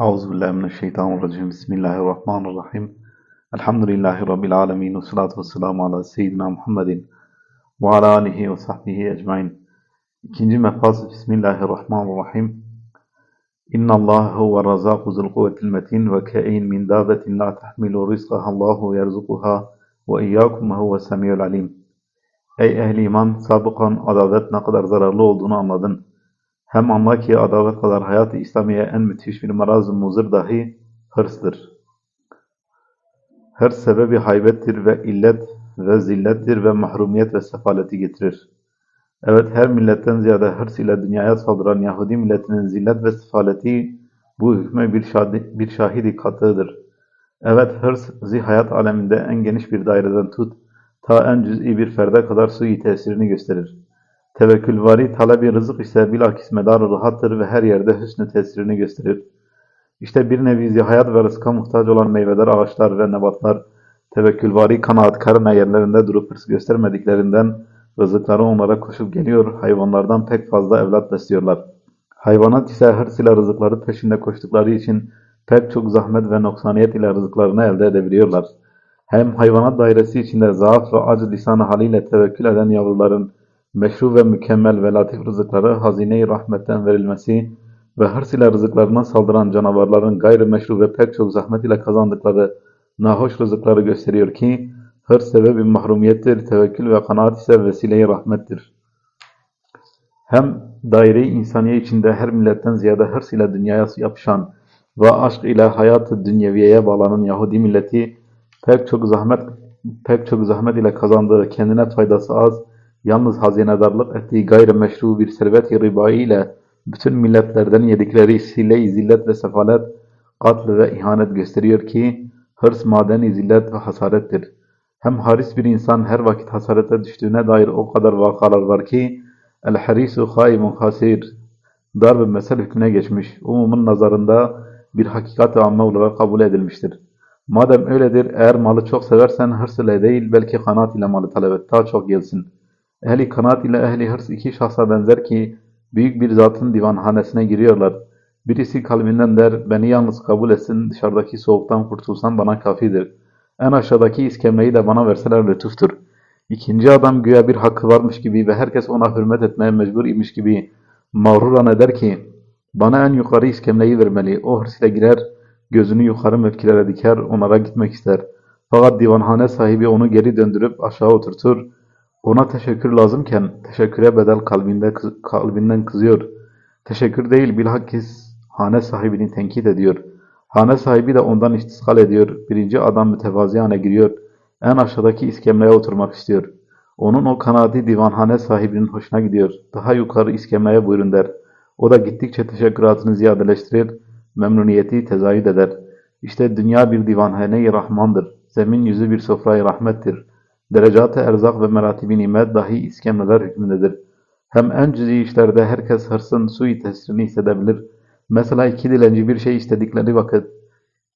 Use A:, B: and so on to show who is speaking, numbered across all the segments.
A: Euzubillahimineşşeytanirracim. Bismillahirrahmanirrahim. Elhamdülillahi Rabbil alemin. Ve salatu ve selamu ala seyyidina Muhammedin. Ve ala alihi ve sahbihi ecmain. İkinci mefaz Bismillahirrahmanirrahim. İnna Allahu ve razzaku zul kuvvetil metin ve ke'in min dabetin la tahmilu rizqaha Allahu yerzukuha ve iyyakum huve semiyul alim. Ey ehli iman, sabıkan adaletin ne kadar zararlı olduğunu anladın. Hem anla ki adalet kadar hayat-ı İslamiye en müthiş bir maraz-ı muzır dahi hırsdır. Hırs sebebi haybettir ve illet ve zillettir ve mahrumiyet ve sefaleti getirir. Evet her milletten ziyade hırs ile dünyaya saldıran Yahudi milletinin zillet ve sefaleti bu hükme bir, şahidi, bir şahidi katığıdır. Evet hırs zihayat aleminde en geniş bir daireden tut, ta en cüz'i bir ferde kadar sui tesirini gösterir. Tevekkülvari talebi rızık ise bilakis medarı rahattır ve her yerde hüsnü tesirini gösterir. İşte bir nevi zihayat ve rızka muhtaç olan meyveler, ağaçlar ve nebatlar, tevekkülvari kanaatkarın yerlerinde durup hırs göstermediklerinden rızıkları onlara koşup geliyor, hayvanlardan pek fazla evlat besliyorlar. Hayvanat ise hırs ile rızıkları peşinde koştukları için pek çok zahmet ve noksaniyet ile rızıklarını elde edebiliyorlar. Hem hayvanat dairesi içinde zaaf ve acı lisanı haliyle tevekkül eden yavruların meşru ve mükemmel ve latif rızıkları hazine-i rahmetten verilmesi ve hırs ile rızıklarına saldıran canavarların gayrimeşru ve pek çok zahmet ile kazandıkları nahoş rızıkları gösteriyor ki hırs sebebi mahrumiyettir, tevekkül ve kanaat ise vesile-i rahmettir. Hem daire-i insaniye içinde her milletten ziyade hırs ile dünyaya yapışan ve aşk ile hayat-ı dünyeviyeye bağlanan Yahudi milleti pek çok zahmet pek çok zahmet ile kazandığı kendine faydası az, yalnız hazinedarlık ettiği gayrimeşru bir servet-i ile bütün milletlerden yedikleri sile-i zillet ve sefalet, katl ve ihanet gösteriyor ki hırs madeni zillet ve hasarettir. Hem haris bir insan her vakit hasarete düştüğüne dair o kadar vakalar var ki el-harisu haimun hasir dar ve mesel hükmüne geçmiş, umumun nazarında bir hakikat-ı amme olarak kabul edilmiştir. Madem öyledir, eğer malı çok seversen hırs ile değil belki kanaat ile malı talep et, daha çok gelsin. Ehli kanaat ile ehli hırs iki şahsa benzer ki büyük bir zatın divanhanesine giriyorlar. Birisi kalbinden der, beni yalnız kabul etsin, dışarıdaki soğuktan kurtulsam bana kafidir. En aşağıdaki iskemleyi de bana verseler lütuftur. İkinci adam güya bir hakkı varmış gibi ve herkes ona hürmet etmeye mecbur imiş gibi mağruran eder ki, bana en yukarı iskemleyi vermeli. O hırs ile girer, gözünü yukarı mevkilere diker, onlara gitmek ister. Fakat divanhane sahibi onu geri döndürüp aşağı oturtur. Ona teşekkür lazımken teşekküre bedel kalbinde, kalbinden kızıyor. Teşekkür değil bilhakis hane sahibini tenkit ediyor. Hane sahibi de ondan istiskal ediyor. Birinci adam mütevaziyane giriyor. En aşağıdaki iskemleye oturmak istiyor. Onun o kanadı divanhane sahibinin hoşuna gidiyor. Daha yukarı iskemleye buyurun der. O da gittikçe teşekküratını ziyadeleştirir, memnuniyeti tezayüd eder. İşte dünya bir divanhane-i rahmandır. Zemin yüzü bir sofrayı rahmettir. Derecat-ı erzak ve meratibi nimet dahi iskemleler hükmündedir. Hem en cüzi işlerde herkes hırsın sui tesirini hissedebilir. Mesela iki dilenci bir şey istedikleri vakit,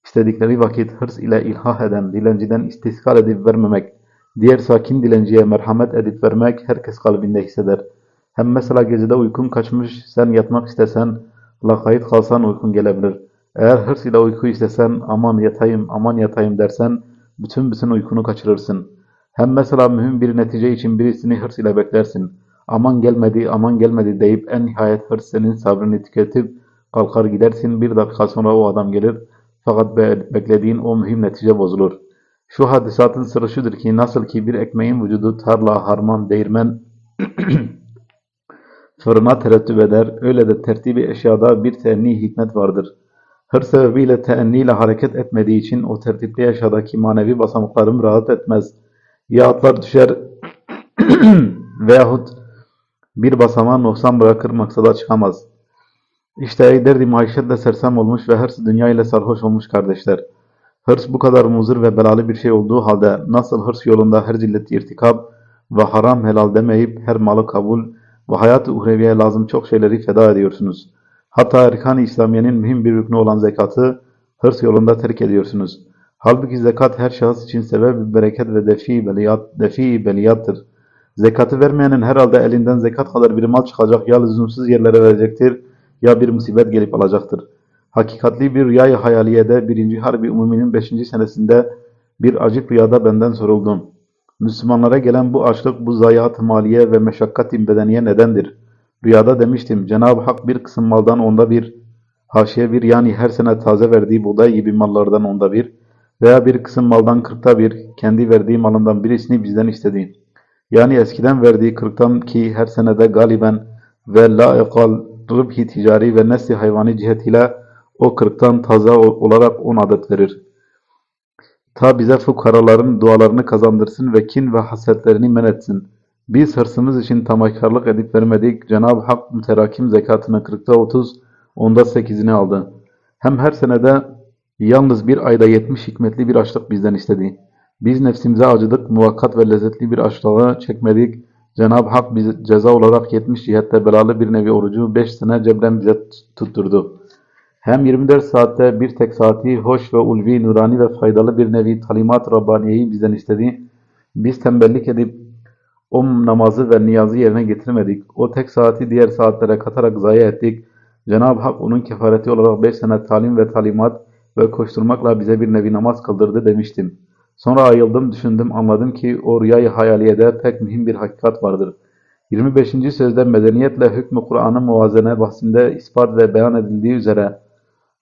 A: istedikleri vakit hırs ile ilhah eden dilenciden istiskal edip vermemek, diğer sakin dilenciye merhamet edip vermek herkes kalbinde hisseder. Hem mesela gecede uykun kaçmış, sen yatmak istesen, lakayt kalsan uykun gelebilir. Eğer hırs ile uyku istesen, aman yatayım, aman yatayım dersen, bütün bütün uykunu kaçırırsın. Hem mesela mühim bir netice için birisini hırs ile beklersin. Aman gelmedi, aman gelmedi deyip en nihayet hırs senin sabrını tüketip kalkar gidersin. Bir dakika sonra o adam gelir. Fakat be beklediğin o mühim netice bozulur. Şu hadisatın sırrı şudur ki nasıl ki bir ekmeğin vücudu tarla, harman, değirmen fırına terettüp eder. Öyle de tertibi eşyada bir teenni hikmet vardır. Hır sebebiyle teenniyle hareket etmediği için o tertipli eşyadaki manevi basamaklarım rahat etmez. Ya atlar düşer veyahut bir basamağı noksan bırakır maksada çıkamaz. İşte ey derdi maişetle sersem olmuş ve hırs dünya ile sarhoş olmuş kardeşler. Hırs bu kadar muzır ve belalı bir şey olduğu halde nasıl hırs yolunda her zilleti irtikab ve haram helal demeyip her malı kabul ve hayat-ı uhreviye lazım çok şeyleri feda ediyorsunuz. Hatta erkan-ı İslamiye'nin mühim bir rüknü olan zekatı hırs yolunda terk ediyorsunuz. Halbuki zekat her şahıs için sebep bereket ve defi beliyat, defi beliyattır. Zekatı vermeyenin herhalde elinden zekat kadar bir mal çıkacak ya lüzumsuz yerlere verecektir ya bir musibet gelip alacaktır. Hakikatli bir rüyayı hayaliyede birinci Harbi Umumi'nin beşinci senesinde bir acık rüyada benden soruldum. Müslümanlara gelen bu açlık, bu zayiat-ı maliye ve meşakkat-i bedeniye nedendir? Rüyada demiştim, Cenab-ı Hak bir kısım maldan onda bir, haşiye bir yani her sene taze verdiği buğday gibi mallardan onda bir veya bir kısım maldan kırkta bir, kendi verdiği malından birisini bizden istedi. Yani eskiden verdiği kırktan ki her senede galiben ve laikal rıbhi ticari ve nesli hayvani cihetiyle o kırktan taze olarak on adet verir. Ta bize fukaraların dualarını kazandırsın ve kin ve hasetlerini men etsin. Biz hırsımız için tamakarlık edip vermedik. Cenab-ı Hak müterakim zekatını kırkta otuz, onda sekizini aldı. Hem her senede yalnız bir ayda yetmiş hikmetli bir açlık bizden istedi. Biz nefsimize acıdık, muvakkat ve lezzetli bir açlığı çekmedik. Cenab-ı Hak bize ceza olarak 70 cihette belalı bir nevi orucu 5 sene cebren bize tutturdu. Hem 24 saatte bir tek saati hoş ve ulvi, nurani ve faydalı bir nevi talimat Rabbaniye'yi bizden istedi. Biz tembellik edip o namazı ve niyazı yerine getirmedik. O tek saati diğer saatlere katarak zayi ettik. Cenab-ı Hak onun kefareti olarak 5 sene talim ve talimat ve koşturmakla bize bir nevi namaz kıldırdı demiştim. Sonra ayıldım, düşündüm, anladım ki o rüyayı hayaliyede pek mühim bir hakikat vardır. 25. sözde medeniyetle hükmü Kur'an'ı muvazene bahsinde ispat ve beyan edildiği üzere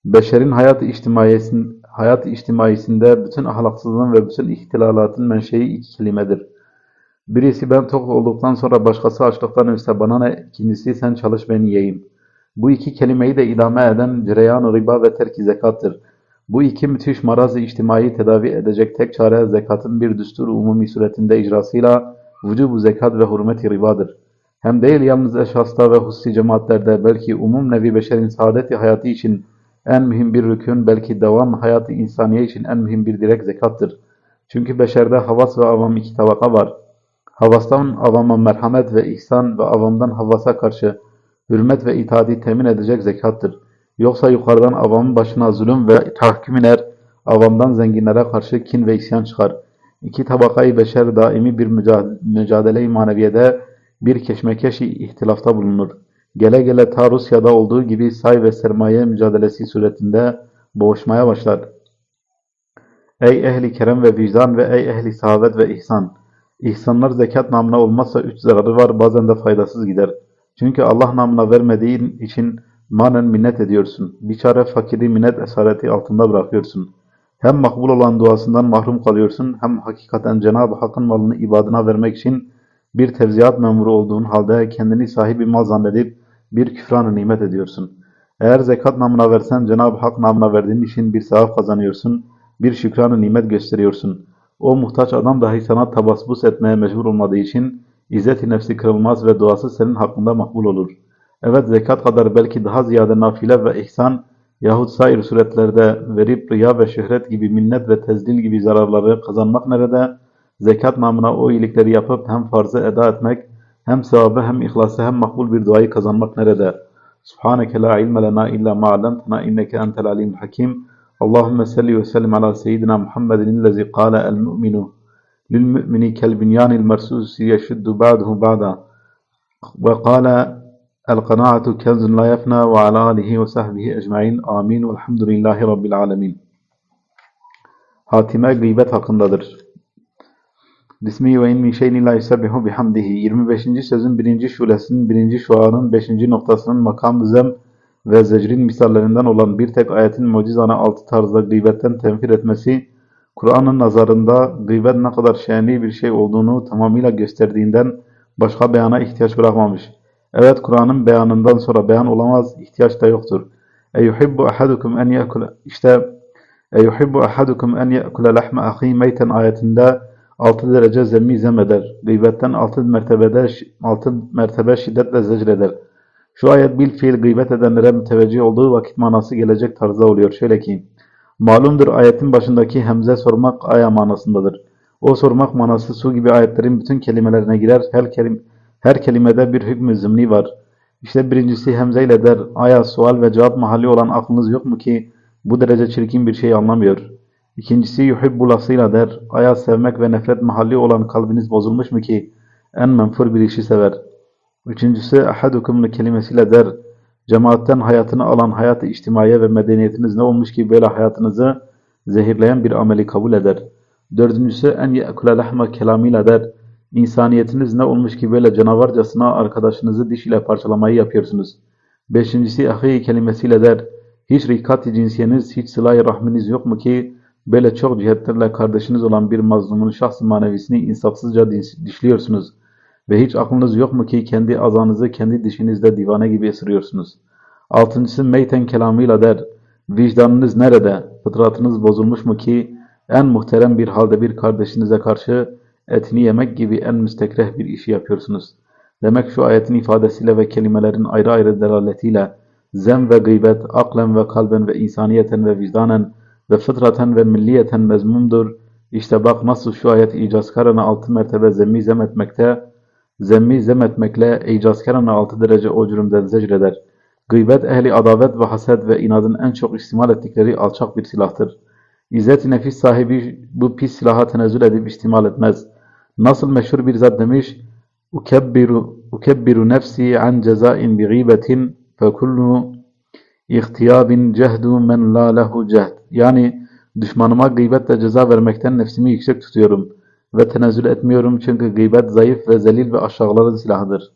A: beşerin hayat içtimaisin, hayat içtimaisinde bütün ahlaksızlığın ve bütün ihtilalatın menşei iki kelimedir. Birisi ben tok olduktan sonra başkası açlıktan ölse bana ne, ikincisi sen çalış ben yiyeyim. Bu iki kelimeyi de idame eden cereyan riba ve terki zekattır. Bu iki müthiş marazı içtimai tedavi edecek tek çare zekatın bir düstur umumi suretinde icrasıyla vücubu zekat ve hürmet-i ribadır. Hem değil yalnız eşhasta ve hususi cemaatlerde belki umum nevi beşerin saadeti hayatı için en mühim bir rükün belki devam hayatı insaniye için en mühim bir direk zekattır. Çünkü beşerde havas ve avam iki tabaka var. Havastan avama merhamet ve ihsan ve avamdan havasa karşı hürmet ve itaati temin edecek zekattır. Yoksa yukarıdan avamın başına zulüm ve tahkim iner, avamdan zenginlere karşı kin ve isyan çıkar. İki tabakayı beşer daimi bir mücadele-i maneviyede bir keşmekeşi ihtilafta bulunur. Gele gele ta Rusya'da olduğu gibi say ve sermaye mücadelesi suretinde boğuşmaya başlar. Ey ehli kerem ve vicdan ve ey ehli sahavet ve ihsan! İhsanlar zekat namına olmazsa üç zararı var, bazen de faydasız gider. Çünkü Allah namına vermediğin için manen minnet ediyorsun. Biçare fakiri minnet esareti altında bırakıyorsun. Hem makbul olan duasından mahrum kalıyorsun, hem hakikaten Cenab-ı Hakk'ın malını ibadına vermek için bir tevziyat memuru olduğun halde kendini sahibi mal zannedip bir küfran nimet ediyorsun. Eğer zekat namına versen Cenab-ı Hak namına verdiğin için bir sevap kazanıyorsun, bir şükran nimet gösteriyorsun. O muhtaç adam dahi sana tabassbus etmeye mecbur olmadığı için izzet-i nefsi kırılmaz ve duası senin hakkında makbul olur. Evet zekat kadar belki daha ziyade nafile ve ihsan yahut sair suretlerde verip riya ve şöhret gibi minnet ve tezdil gibi zararları kazanmak nerede? Zekat namına o iyilikleri yapıp hem farzı eda etmek, hem sevabı hem ihlası hem makbul bir duayı kazanmak nerede? Subhaneke la ilme lena illa ma allamtana inneke entel alim hakim. Allahümme salli ve sellim ala seyyidina Muhammedin illezi kâle el mu'minu lil mu'mini kel binyanil mersusi yeşuddu ba'duhu ba'da. Ve kâle la yefna ve ala alihi ve sahbihi ecmain. Amin. Velhamdülillahi Rabbil alemin. Hatime gıybet hakkındadır. Bismihi ve in min şeyin la yusabbihu bihamdihi. 25. sözün 1. şulesinin 1. şuanın 5. noktasının makam zem ve zecrin misallerinden olan bir tek ayetin mucizana altı tarzda gıybetten tenfir etmesi, Kur'an'ın nazarında gıybet ne kadar şenli bir şey olduğunu tamamıyla gösterdiğinden başka beyana ihtiyaç bırakmamış. Evet Kur'an'ın beyanından sonra beyan olamaz, ihtiyaç da yoktur. Eyuhibbu ahadukum en yakul işte Eyuhibbu ahadukum en yakula lahma ahi meyten ayetinde 6 derece zemmi zem eder. Gıybetten 6 mertebede 6 mertebe şiddetle zecreder. Şu ayet bil fiil gıybet edenlere müteveccih olduğu vakit manası gelecek tarzda oluyor. Şöyle ki, malumdur ayetin başındaki hemze sormak aya manasındadır. O sormak manası su gibi ayetlerin bütün kelimelerine girer. Her, kelim, her kelimede bir hükmü zımni var. İşte birincisi hemze ile der. Aya sual ve cevap mahalli olan aklınız yok mu ki bu derece çirkin bir şey anlamıyor. İkincisi yuhibbu lafzıyla der. Aya sevmek ve nefret mahalli olan kalbiniz bozulmuş mu ki en menfur bir işi sever. Üçüncüsü ahadukumlu kelimesiyle der. Cemaatten hayatını alan hayat-ı içtimaiye ve medeniyetiniz ne olmuş ki böyle hayatınızı zehirleyen bir ameli kabul eder. Dördüncüsü en ye'kule lahma kelamıyla der. İnsaniyetiniz ne olmuş ki böyle canavarcasına arkadaşınızı diş ile parçalamayı yapıyorsunuz. Beşincisi ahi kelimesiyle der. Hiç rikat-i cinsiyeniz, hiç sıla-i rahminiz yok mu ki böyle çok cihetlerle kardeşiniz olan bir mazlumun şahs manevisini insafsızca diş- dişliyorsunuz. Ve hiç aklınız yok mu ki kendi azanızı kendi dişinizde divane gibi ısırıyorsunuz. Altıncısı meyten kelamıyla der. Vicdanınız nerede? Fıtratınız bozulmuş mu ki en muhterem bir halde bir kardeşinize karşı etini yemek gibi en müstekreh bir işi yapıyorsunuz. Demek şu ayetin ifadesiyle ve kelimelerin ayrı ayrı delaletiyle zem ve gıybet, aklen ve kalben ve insaniyeten ve vicdanen ve fıtraten ve milliyeten mezmumdur. İşte bak nasıl şu ayet icazkarına altı mertebe zemmi zem etmekte, zemmi zem etmekle icazkarına altı derece o cürümden zecreder. Gıybet ehli adavet ve haset ve inadın en çok istimal ettikleri alçak bir silahtır. İzzet-i nefis sahibi bu pis silaha tenezzül edip istimal etmez. Nasıl meşhur bir zat demiş, ukebbiru, ukebbiru nefsi an cezain bi gıybetin fe kullu ihtiyabin cehdu men la lehu cehd. Yani düşmanıma gıybetle ceza vermekten nefsimi yüksek tutuyorum ve tenezzül etmiyorum çünkü gıybet zayıf ve zelil ve aşağıların silahıdır.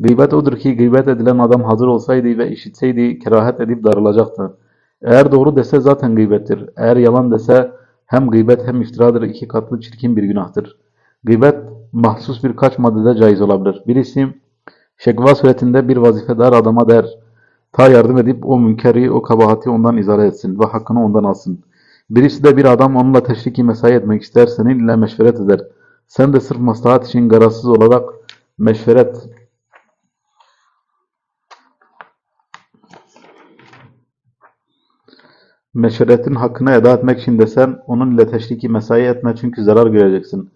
A: Gıybet odur ki gıybet edilen adam hazır olsaydı ve işitseydi kerahet edip darılacaktı. Eğer doğru dese zaten gıybettir. Eğer yalan dese hem gıybet hem iftiradır iki katlı çirkin bir günahtır. Gıybet mahsus birkaç maddede caiz olabilir. Birisi şekva suretinde bir vazifedar adama der. Ta yardım edip o münkeri, o kabahati ondan izale etsin ve hakkını ondan alsın. Birisi de bir adam onunla teşriki mesai etmek ister, seninle meşveret eder. Sen de sırf maslahat için garazsız olarak meşveret meşveretin hakkını eda etmek için desen, onun ile teşriki mesai etme çünkü zarar göreceksin.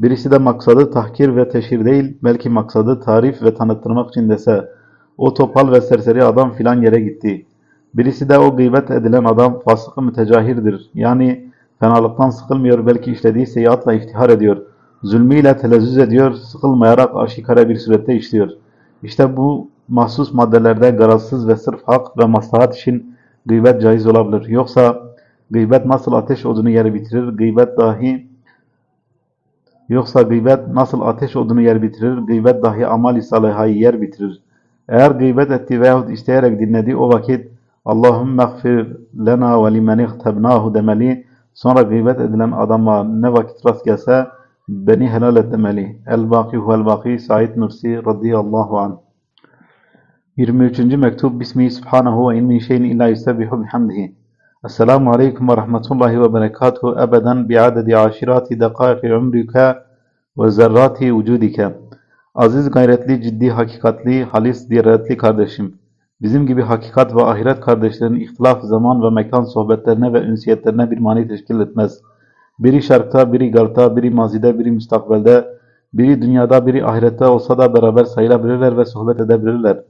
A: Birisi de maksadı tahkir ve teşhir değil, belki maksadı tarif ve tanıttırmak için dese, o topal ve serseri adam filan yere gitti. Birisi de o gıybet edilen adam fasık-ı mütecahirdir. Yani fenalıktan sıkılmıyor, belki işlediği seyiatla iftihar ediyor. Zulmüyle telezzüz ediyor, sıkılmayarak aşikare bir surette işliyor. İşte bu mahsus maddelerde garazsız ve sırf hak ve maslahat için gıybet caiz olabilir. Yoksa gıybet nasıl ateş odunu yer bitirir, gıybet dahi Yoksa gıybet nasıl ateş odunu yer bitirir, gıybet dahi amali salihayı yer bitirir. Eğer gıybet etti veyahut isteyerek dinledi o vakit Allahümme gfir lena ve limen ihtebnahu demeli. Sonra gıybet edilen adama ne vakit rast gelse beni helal et demeli. El-Baki huvel-Baki Said Nursi radıyallahu anh. 23. mektup Bismihi subhanahu ve in şeyin illa yusebbihu bihamdihi. Ve rahmetullahi ve berekatuhu ebeden bi'adedi aşirati dekâki umrike ve zerrati vücudike. Aziz gayretli, ciddi, hakikatli, halis, diyaretli kardeşim. Bizim gibi hakikat ve ahiret kardeşlerin ihtilaf zaman ve mekan sohbetlerine ve ünsiyetlerine bir mani teşkil etmez. Biri şarkta, biri garpta, biri mazide, biri müstakbelde, biri dünyada, biri ahirette olsa da beraber sayılabilirler ve sohbet edebilirler.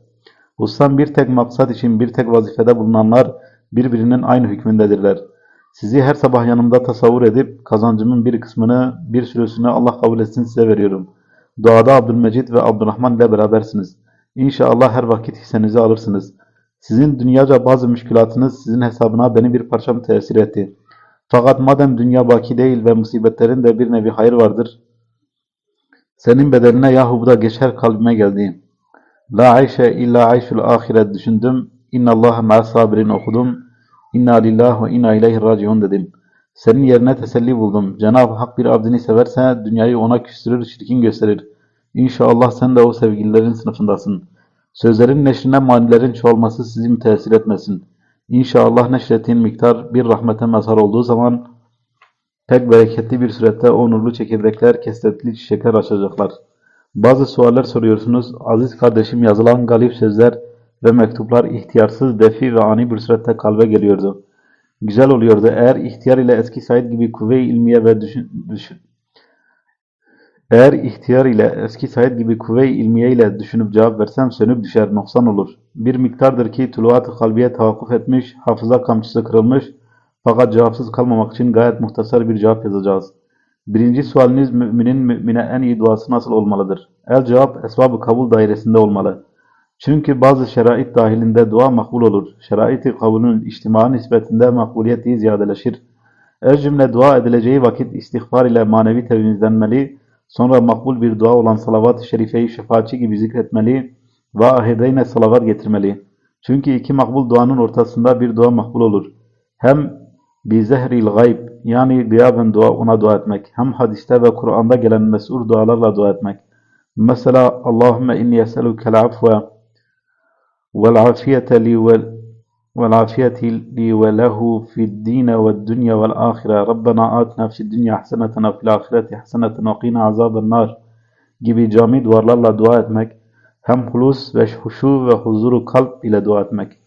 A: Hususan bir tek maksat için bir tek vazifede bulunanlar birbirinin aynı hükmündedirler. Sizi her sabah yanımda tasavvur edip kazancımın bir kısmını, bir sürüsünü Allah kabul etsin size veriyorum. Duada Abdülmecid ve Abdurrahman ile berabersiniz. İnşallah her vakit hissenizi alırsınız. Sizin dünyaca bazı müşkülatınız sizin hesabına beni bir parçam tesir etti. Fakat madem dünya baki değil ve musibetlerin de bir nevi hayır vardır, senin bedeline yahu bu da geçer kalbime geldi. La ayşe illa ayşul ahiret düşündüm. İnna Allah ma'as sabirin okudum. İnna lillahi ve inna ileyhi raciun dedim. Senin yerine teselli buldum. Cenab-ı Hak bir abdini severse dünyayı ona küstürür, çirkin gösterir. İnşallah sen de o sevgililerin sınıfındasın. Sözlerin neşrine manilerin çoğalması sizi müteessir etmesin. İnşallah neşrettiğin miktar bir rahmete mazhar olduğu zaman pek bereketli bir surette o nurlu çekirdekler, kesretli çiçekler açacaklar. Bazı sualler soruyorsunuz. Aziz kardeşim yazılan galip sözler ve mektuplar ihtiyarsız, defi ve ani bir surette kalbe geliyordu. Güzel oluyordu. Eğer ihtiyar ile eski Said gibi kuvve-i ilmiye ve düşün, düşün, eğer ihtiyar ile eski Said gibi kuvve-i ilmiye ile düşünüp cevap versem sönüp düşer, noksan olur. Bir miktardır ki tuluat-ı kalbiye tahakkuf etmiş, hafıza kamçısı kırılmış fakat cevapsız kalmamak için gayet muhtasar bir cevap yazacağız. Birinci sualiniz müminin mümine en iyi duası nasıl olmalıdır? El cevap esbab-ı kabul dairesinde olmalı. Çünkü bazı şerait dahilinde dua makbul olur. Şerait-i kabulün içtima nispetinde makbuliyeti ziyadeleşir. Ez cümle dua edileceği vakit istiğfar ile manevi temizlenmeli, sonra makbul bir dua olan salavat-ı şerifeyi şefaatçi gibi zikretmeli ve ahirde salavat getirmeli. Çünkü iki makbul duanın ortasında bir dua makbul olur. Hem bi zehril gayb yani gıyaben dua ona dua etmek. Hem hadiste ve Kur'an'da gelen mes'ur dualarla dua etmek. Mesela Allahümme inni eselukel afve vel afiyete li vel والعافية لي وله في الدين والدنيا والآخرة ربنا آتنا في الدنيا حسنة وفي الآخرة حسنة وقنا عذاب النار gibi cami duvarlarla dua etmek, hem hulus ve huşu ve huzuru kalp ile dua etmek.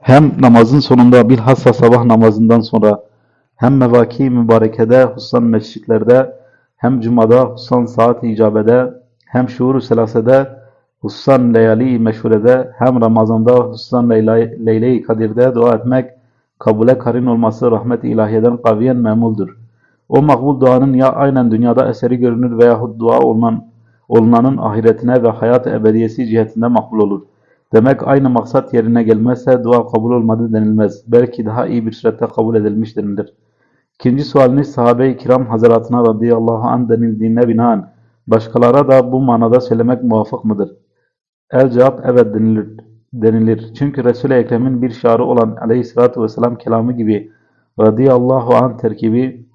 A: Hem namazın sonunda bilhassa sabah namazından sonra hem mevaki mübarekede hususan mescitlerde hem cumada hususan saat-i icabede hem şuur-u selasede hususan leyali meşhurede hem Ramazan'da hususan Leyla- Leyle-i Kadir'de dua etmek kabule karin olması rahmet-i ilahiyeden kaviyen memuldur. O makbul duanın ya aynen dünyada eseri görünür veyahut dua olunan, olunanın ahiretine ve hayat ebediyesi cihetinde makbul olur. Demek aynı maksat yerine gelmezse dua kabul olmadı denilmez. Belki daha iyi bir surette kabul edilmiş denilir. İkinci sualiniz sahabe-i kiram hazaratına radıyallahu anh denildiğine binaen başkalara da bu manada söylemek muvafık mıdır? El cevap evet denilir. denilir. Çünkü Resul-i Ekrem'in bir şiarı olan aleyhissalatü vesselam kelamı gibi radıyallahu anh terkibi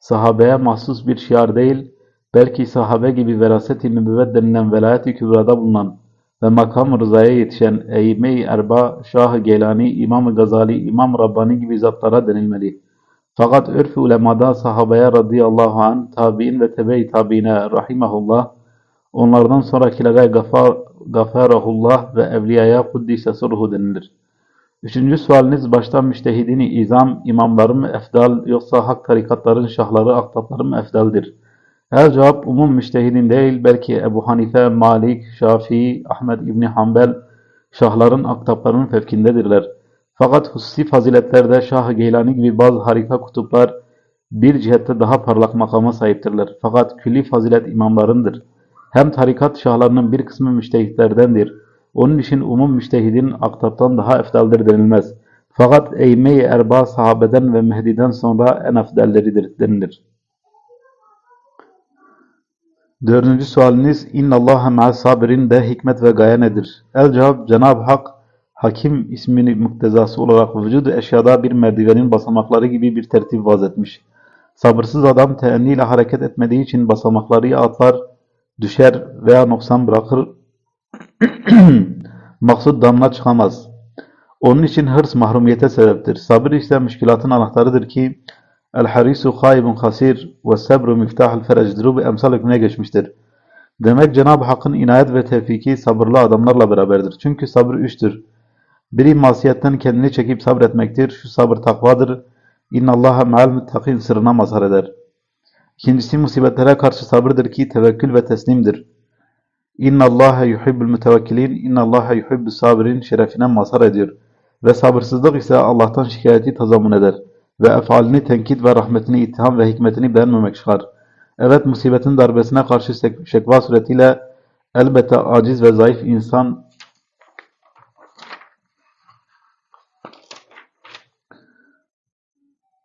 A: sahabeye mahsus bir şiar değil, belki sahabe gibi veraset-i nübüvvet denilen velayet-i kübrada bulunan ve makam rızaya yetişen Eyyime-i Erba, Şah-ı Geylani, İmam-ı Gazali, İmam Rabbani gibi zatlara denilmeli. Fakat örf-ü ulemada sahabeye radıyallahu anh, tabi'in ve tebe-i tabi'ine rahimahullah, onlardan sonrakilere gafar, gafarahullah ve evliyaya kuddise sırhu denilir. Üçüncü sualiniz başta müştehidini izam, imamları mı efdal yoksa hak tarikatların şahları, aktapları mı efdaldir? Her cevap umum müştehidin değil belki Ebu Hanife, Malik, Şafii, Ahmed İbni Hanbel şahların, aktaplarının fevkindedirler. Fakat hususi faziletlerde Şah-ı Geylani gibi bazı harika kutuplar bir cihette daha parlak makama sahiptirler. Fakat külli fazilet imamlarındır. Hem tarikat şahlarının bir kısmı müştehitlerdendir. Onun için umum müştehidin aktaptan daha efdaldir denilmez. Fakat eyyme-i erba sahabeden ve Mehdi'den sonra en efdalleridir denilir. Dördüncü sualiniz İnna Allaha ma'as sabirin de hikmet ve gaye nedir? El cevap Cenab-ı Hak Hakim ismini muktezası olarak vücudu eşyada bir merdivenin basamakları gibi bir tertip vaz etmiş. Sabırsız adam teenniyle hareket etmediği için basamakları atlar, düşer veya noksan bırakır. Maksud damla çıkamaz. Onun için hırs mahrumiyete sebeptir. Sabır ise müşkilatın anahtarıdır ki El-harisu haibun hasir ve sabru miftahul ferecdir. Bu emsal hükmüne geçmiştir. Demek Cenab-ı Hakk'ın inayet ve tevfiki sabırlı adamlarla beraberdir. Çünkü sabır üçtür. Biri masiyetten kendini çekip sabretmektir. Şu sabır takvadır. İnna Allaha ma'al muttakin sırrına mazhar eder. İkincisi musibetlere karşı sabırdır ki tevekkül ve teslimdir. İnna Allaha yuhibbul mutevekkilin, inna Allaha yuhibbus sabirin şerefine mazhar ediyor. Ve sabırsızlık ise Allah'tan şikayeti tazamun eder. Ve efalini tenkit ve rahmetini ittiham ve hikmetini beğenmemek çıkar. Evet musibetin darbesine karşı şek- şekva suretiyle elbette aciz ve zayıf insan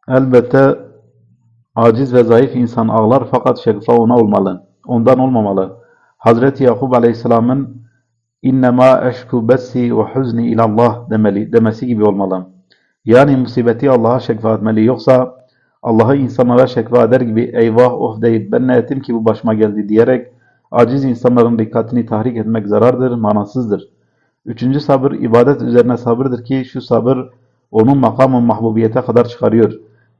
A: elbette aciz ve zayıf insan ağlar fakat şekva ona olmalı. Ondan olmamalı. Hazreti Yakub Aleyhisselam'ın innema eşku bessi ve huzni ilallah demeli, demesi gibi olmalı. Yani musibeti Allah'a şekva etmeli. Yoksa Allah'ı insanlara şekva eder gibi eyvah of deyip ben ne ettim ki bu başıma geldi diyerek aciz insanların dikkatini tahrik etmek zarardır, manasızdır. Üçüncü sabır ibadet üzerine sabırdır ki şu sabır onun makamı mahbubiyete kadar çıkarıyor.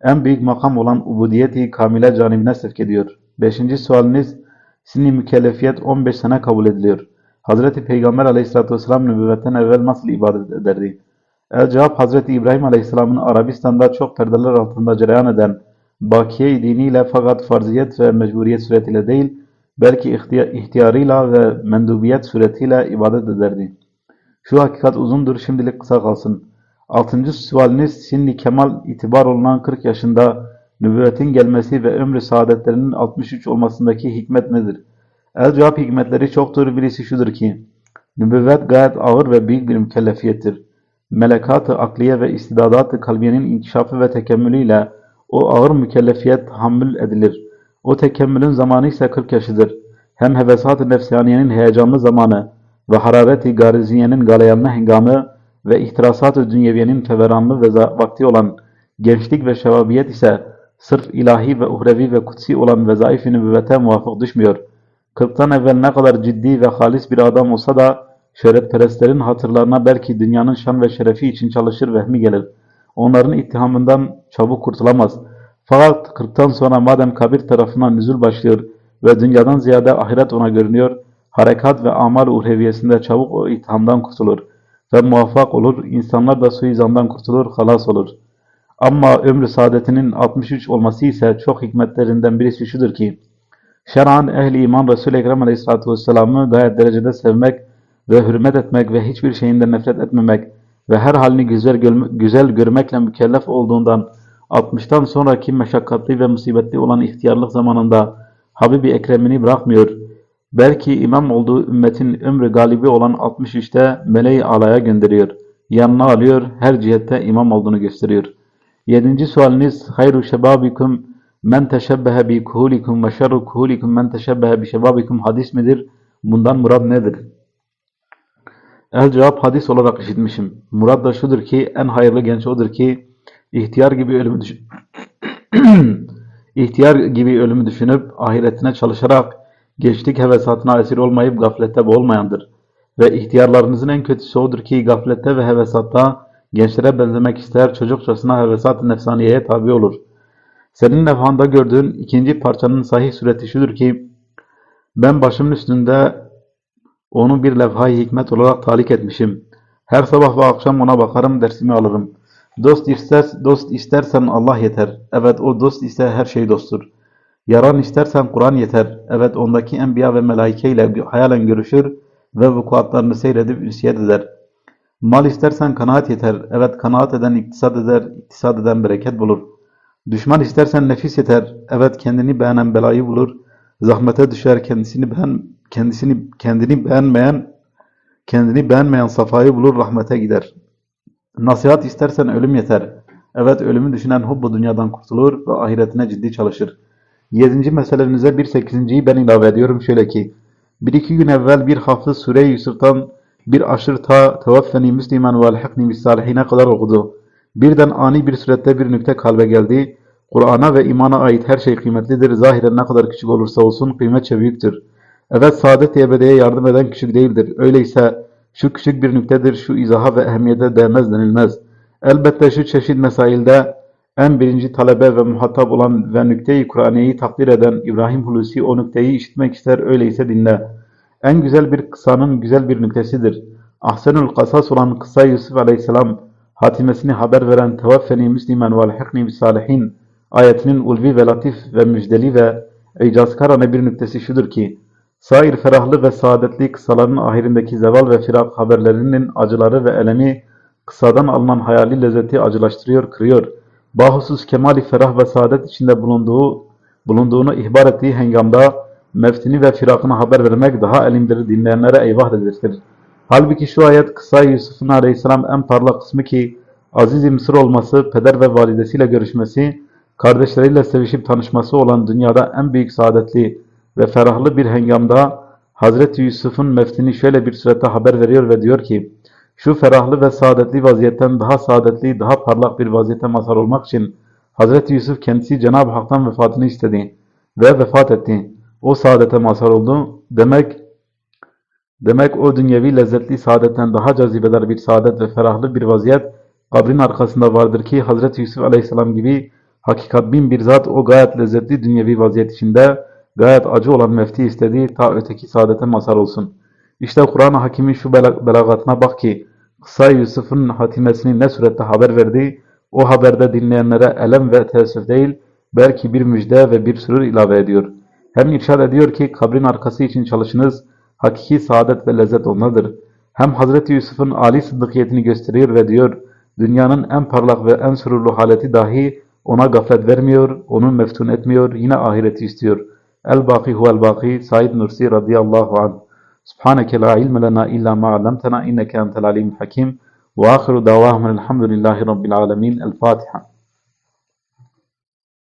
A: En büyük makam olan ubudiyeti kamile canibine sevk ediyor. Beşinci sualiniz sinni mükellefiyet 15 sene kabul ediliyor. Hazreti Peygamber aleyhissalatü vesselam nübüvvetten evvel nasıl ibadet ederdi? El cevap Hazreti İbrahim Aleyhisselam'ın Arabistan'da çok perdeler altında cereyan eden bakiye diniyle fakat farziyet ve mecburiyet suretiyle değil, belki ihtiya- ihtiyarıyla ve mendubiyet suretiyle ibadet ederdi. Şu hakikat uzundur, şimdilik kısa kalsın. Altıncı sualiniz, sinni kemal itibar olunan 40 yaşında nübüvvetin gelmesi ve ömrü saadetlerinin 63 olmasındaki hikmet nedir? El cevap hikmetleri çoktur. Birisi şudur ki, Nübüvvet gayet ağır ve büyük bir mükellefiyettir. Melekat-ı akliye ve istidadat-ı kalbiyenin inkişafı ve tekemmülüyle o ağır mükellefiyet tahammül edilir. O tekemmülün zamanı ise 40 yaşıdır. Hem hevesat-ı nefsaniyenin heyecanlı zamanı ve hararet-i gariziyenin galayanlı hengamı ve ihtirasat-ı dünyeviyenin feveranlı ve vakti olan gençlik ve şevabiyet ise sırf ilahi ve uhrevi ve kutsi olan vezaif-i nübüvvete muvafık düşmüyor. Kırktan evvel ne kadar ciddi ve halis bir adam olsa da şöhretperestlerin hatırlarına belki dünyanın şan ve şerefi için çalışır vehmi gelir. Onların ittihamından çabuk kurtulamaz. Fakat kırktan sonra madem kabir tarafından nüzul başlıyor ve dünyadan ziyade ahiret ona görünüyor, harekat ve amal uhreviyesinde çabuk o ittihamdan kurtulur ve muvaffak olur, insanlar da suizandan kurtulur, halas olur. Ama ömrü saadetinin 63 olması ise çok hikmetlerinden birisi şudur ki, şer'an ehli iman Resul-i Ekrem Aleyhisselatü Vesselam'ı gayet derecede sevmek ve hürmet etmek ve hiçbir şeyinden nefret etmemek ve her halini güzel, güzel görmekle mükellef olduğundan 60'tan sonraki meşakkatli ve musibetli olan ihtiyarlık zamanında Habibi Ekrem'ini bırakmıyor. Belki imam olduğu ümmetin ömrü galibi olan 63'te meleği alaya gönderiyor. Yanına alıyor, her cihette imam olduğunu gösteriyor. Yedinci sualiniz hayru şebabikum men teşebbehe bi kuhulikum ve şerru kuhulikum men teşebbehe bi şebabikum hadis midir? Bundan murad nedir? El cevap hadis olarak işitmişim. Murad da şudur ki en hayırlı genç odur ki ihtiyar gibi ölümü düş- ihtiyar gibi ölümü düşünüp ahiretine çalışarak gençlik hevesatına esir olmayıp gaflette boğulmayandır. Ve ihtiyarlarınızın en kötüsü odur ki gaflette ve hevesatta gençlere benzemek ister çocukçasına hevesat-ı nefsaniyeye tabi olur. Senin levhanda gördüğün ikinci parçanın sahih sureti şudur ki ben başımın üstünde onu bir levha-i hikmet olarak talik etmişim. Her sabah ve akşam ona bakarım, dersimi alırım. Dost ister, dost istersen Allah yeter. Evet o dost ise her şey dosttur. Yaran istersen Kur'an yeter. Evet ondaki enbiya ve melaike ile hayalen görüşür ve vukuatlarını seyredip ünsiyet eder. Mal istersen kanaat yeter. Evet kanaat eden iktisat eder, iktisat eden bereket bulur. Düşman istersen nefis yeter. Evet kendini beğenen belayı bulur. Zahmete düşer kendisini beğen kendisini kendini beğenmeyen kendini beğenmeyen safayı bulur rahmete gider. Nasihat istersen ölüm yeter. Evet ölümü düşünen hubbu dünyadan kurtulur ve ahiretine ciddi çalışır. Yedinci meselenize bir sekizinciyi ben ilave ediyorum şöyle ki. Bir iki gün evvel bir hafız Sure-i Yusuf'tan bir aşır ta tevaffeni müslimen ve alhikni salihine kadar okudu. Birden ani bir surette bir nükte kalbe geldi. Kur'an'a ve imana ait her şey kıymetlidir. Zahiren ne kadar küçük olursa olsun kıymetçe büyüktür. Evet saadet-i ebediye yardım eden küçük değildir. Öyleyse şu küçük bir nüktedir, şu izaha ve ehemmiyete değmez denilmez. Elbette şu çeşit mesailde en birinci talebe ve muhatap olan ve nükte-i Kur'aniyeyi takdir eden İbrahim Hulusi o nükteyi işitmek ister, öyleyse dinle. En güzel bir kıssanın güzel bir nüktesidir. Ahsenül kasas olan kıssa Yusuf aleyhisselam hatimesini haber veren tevaffeni müslimen ve alhikni bis salihin ayetinin ulvi ve latif ve müjdeli ve icazkarane bir nüktesi şudur ki Sair ferahlı ve saadetli kısaların ahirindeki zeval ve firak haberlerinin acıları ve elemi kısadan alınan hayali lezzeti acılaştırıyor, kırıyor. Bahusuz kemali ferah ve saadet içinde bulunduğu, bulunduğunu ihbar ettiği hengamda meftini ve firakını haber vermek daha elimdir dinleyenlere eyvah dedirtir. Halbuki şu ayet kısa Yusuf'un aleyhisselam en parlak kısmı ki Aziz-i Mısır olması, peder ve validesiyle görüşmesi, kardeşleriyle sevişip tanışması olan dünyada en büyük saadetli ve ferahlı bir hengamda Hazreti Yusuf'un meftini şöyle bir surette haber veriyor ve diyor ki şu ferahlı ve saadetli vaziyetten daha saadetli, daha parlak bir vaziyete mazhar olmak için Hazreti Yusuf kendisi Cenab-ı Hak'tan vefatını istedi ve vefat etti. O saadete mazhar oldu. Demek demek o dünyevi lezzetli saadetten daha cazibedar bir saadet ve ferahlı bir vaziyet kabrin arkasında vardır ki Hazreti Yusuf Aleyhisselam gibi hakikat bin bir zat o gayet lezzetli dünyevi vaziyet içinde gayet acı olan mefti istediği ta öteki saadete mazhar olsun. İşte Kur'an-ı Hakim'in şu bela- belagatına bak ki kısa Yusuf'un hatimesini ne surette haber verdi, o haberde dinleyenlere elem ve teessüf değil, belki bir müjde ve bir sürür ilave ediyor. Hem irşad ediyor ki kabrin arkası için çalışınız, hakiki saadet ve lezzet ondadır. Hem Hazreti Yusuf'un âli sıddıkiyetini gösteriyor ve diyor, dünyanın en parlak ve en sürurlu haleti dahi ona gaflet vermiyor, onu meftun etmiyor, yine ahireti istiyor. El-Baki huvel-Baki Said Nursi radıyallahu anh Subhaneke la ilme lena illa ma 'allamtena inneke entel alimul hakim. Ve ahiru davahum elhamdülillahi rabbil alamin. El Fatiha.